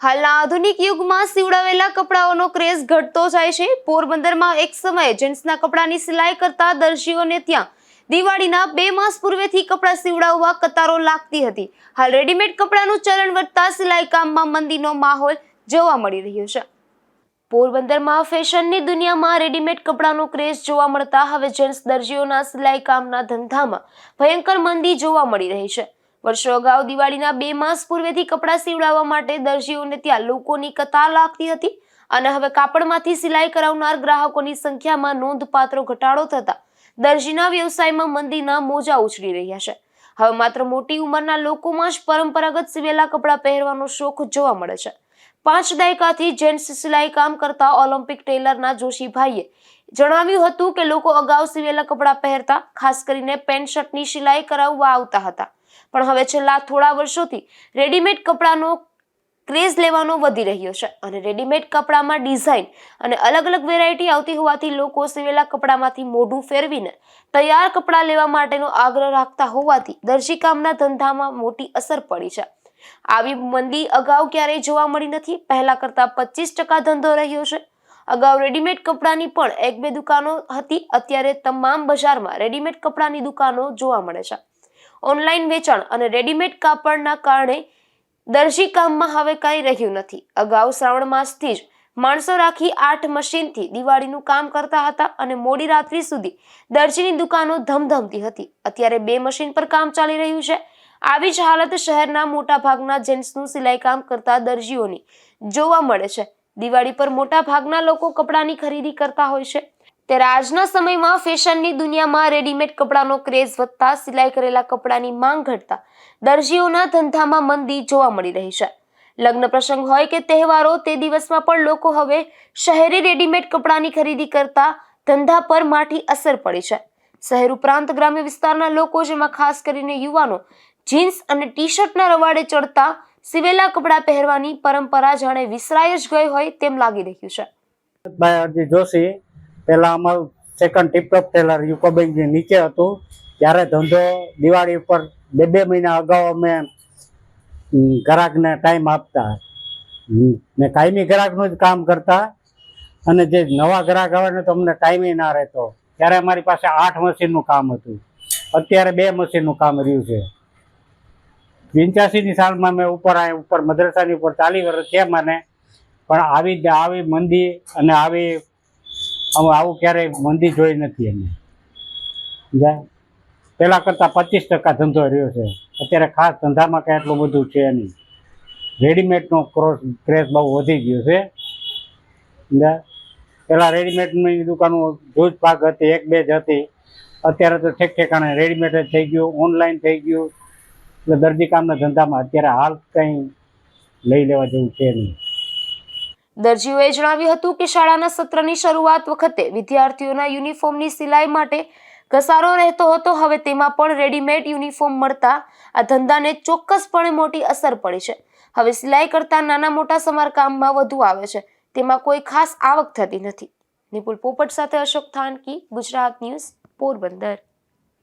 હાલના આધુનિક યુગમાં સીવડાવેલા કપડાઓનો ક્રેઝ ઘટતો જાય છે. પોરબંદરમાં એક સમયે જેન્ટ્સના કપડાની સિલાઈ કરતા દરજીઓને ત્યાં દિવાળીના બે માસ પૂર્વેથી કપડાં સીવડાવવા કતારો લાગતી હતી. હાલ રેડીમેડ કપડાનું ચલણ વધતા સિલાઈ કામમાં મંદીનો માહોલ જોવા મળી રહ્યો છે. પોરબંદરમાં ફેશનની દુનિયામાં રેડીમેડ કપડાનો ક્રેઝ જોવા મળતા હવે જેન્ટ્સ દરજીઓના સિલાઈ કામના ધંધામાં ભયંકર મંદી જોવા મળી રહી છે. વર્ષો અગાઉ દિવાળીના બે માસ પૂર્વેથી કપડાં સીવડાવવા માટે દરજીઓને ત્યાં લોકોની કતાર લાગતી હતી અને હવે કાપડમાંથી સિલાઈ કરાવનાર ગ્રાહકોની સંખ્યામાં નોંધપાત્ર ઘટાડો થતા દરજીના વ્યવસાયમાં મંદીના મોજા ઉછળી રહ્યા છે. હવે માત્ર મોટી ઉંમરના લોકોમાં જ પરંપરાગત સીવેલા કપડાં પહેરવાનો શોખ જોવા મળે છે. પાંચ દાયકાથી જેન્ટ્સ સિલાઈ કામ કરતા ઓલિમ્પિક ટેલરના જોશીભાઈએ જણાવ્યું હતું કે લોકો અગાઉ સિવેલા કપડાં પહેરતા, ખાસ કરીને પેન્ટ શર્ટની સિલાઈ કરાવવા આવતા હતા. પણ હવે છેલ્લા થોડા વર્ષોથી રેડીમેડ કપડાનો ક્રેઝ લેવાનો વધી રહ્યો છે અને રેડીમેડ કપડામાં ડિઝાઇન અને અલગ અલગ વેરાયટી આવતી હોવાથી લોકો સીવેલા કપડામાંથી મોઢું ફેરવીને તૈયાર કપડાં લેવા માટેનો આગ્રહ રાખતા હોવાથી દરજીકામના ધંધામાં મોટી અસર પડી છે. આવી મંદી અગાઉ ક્યારેય જોવા મળી નથી. પહેલા કરતા પચીસ ટકા ધંધો રહ્યો છે. અગાઉ રેડીમેડ કપડાની પણ એક બે દુકાનો હતી. અત્યારે તમામ બજારમાં રેડીમેડ કપડાની દુકાનો જોવા મળે છે. ઓનલાઈન વેચાણ અને રેડીમેડ કાપડના કારણે દરજી કામમાં હવે કંઈ રહ્યું નથી. અગાઉ શ્રાવણ માસથી જ માણસો રાખી આઠ મશીનથી દિવાળીનું કામ કરતા હતા અને મોડી રાત્રિ સુધી દરજીની દુકાનો ધમધમતી હતી. અત્યારે બે મશીન પર કામ ચાલી રહ્યું છે. આવી જ હાલત શહેરના મોટા ભાગના જેન્ટ્સનું સિલાઈ કામ કરતા દરજીઓની જોવા મળે છે. દિવાળી પર મોટા ભાગના લોકો કપડાની ખરીદી કરતા હોય છે. ત્યારે આજના સમયમાં ફેશનની દુનિયામાં રેડીમેડ કપડાનો ક્રેઝ વધતા, સિલાઈ કરેલા કપડાની માંગ ઘટતા, દરજીઓના ધંધામાં મંદી જોવા મળી રહી છે. લગ્ન પ્રસંગ હોય કે તહેવારો, તે દિવસમાં પણ લોકો હવે શહેરી રેડીમેડ કપડાની ખરીદી કરતા ધંધા પર માઠી અસર પડી છે. શહેર ઉપરાંત ગ્રામ્ય વિસ્તારના લોકો, જેમાં ખાસ કરીને યુવાનો, જીન્સ અને ટી શર્ટના રવાડે ચડતા, સિવેલા કપડાં પહેરવાની પરંપરા જાણે વિસરાય જ ગઈ હોય તેમ લાગી રહ્યું છે. જોશી પહેલા અમારું સેકન્ડ ટીપટોપ ટેલર યુકો બેંકની નીચે હતું. ત્યારે ધંધો દિવાળી ઉપર બે બે મહિના અગાઉ અમે ગ્રાહકને ટાઈમ આપતા. ને કાયમી ગ્રાહકનું જ કામ કરતા. અને જે નવા ગ્રાહક આવે ને તો અમને ટાઈમે ના રહેતો. ત્યારે અમારી પાસે આઠ મશીનનું કામ હતું. અત્યારે બે મશીનનું કામ રહ્યું છે. પંચ્યાસીની સાલમાં મેં ઉપર આવ્યા ઉપર મદ્રસાની ઉપર ચાલી વર્ષ છે મને. પણ આવી આવી મંદી અને આવી અમે આવું ક્યારેય મંદી જોઈ નથી અમે. સમજ્યા? પહેલા કરતાં પચીસ ટકા ધંધો રહ્યો છે. અત્યારે ખાસ ધંધામાં કાંઈ એટલું બધું છે નહીં. રેડીમેડનો ક્રોસ ક્રેઝ બહુ વધી ગયો છે. સમજાય? પહેલાં રેડીમેડની દુકાનો જોજ ભાગ હતી, એક બે જ હતી. અત્યારે તો ઠેક ઠેકાણે રેડીમેડ જ થઈ ગયું ઓનલાઈન થઈ ગયું. એટલે દરજીકામના ધંધામાં અત્યારે હાલ કંઈ લઈ લેવા જેવું છે નહીં. દરજીઓએ જણાવ્યું હતું કે શાળાના સત્રની શરૂઆત વખતે વિદ્યાર્થીઓના યુનિફોર્મની સિલાઈ માટે ઘસારો રહેતો હતો. હવે તેમાં પણ રેડીમેડ યુનિફોર્મ મળતા આ ધંધાને ચોક્કસપણે મોટી અસર પડી છે. હવે સિલાઈ કરતા નાના મોટા સમારકામમાં વધુ આવે છે. તેમાં કોઈ ખાસ આવક થતી નથી. નિપુલ પોપટ સાથે અશોક થાનકી, ગુજરાત ન્યૂઝ, પોરબંદર.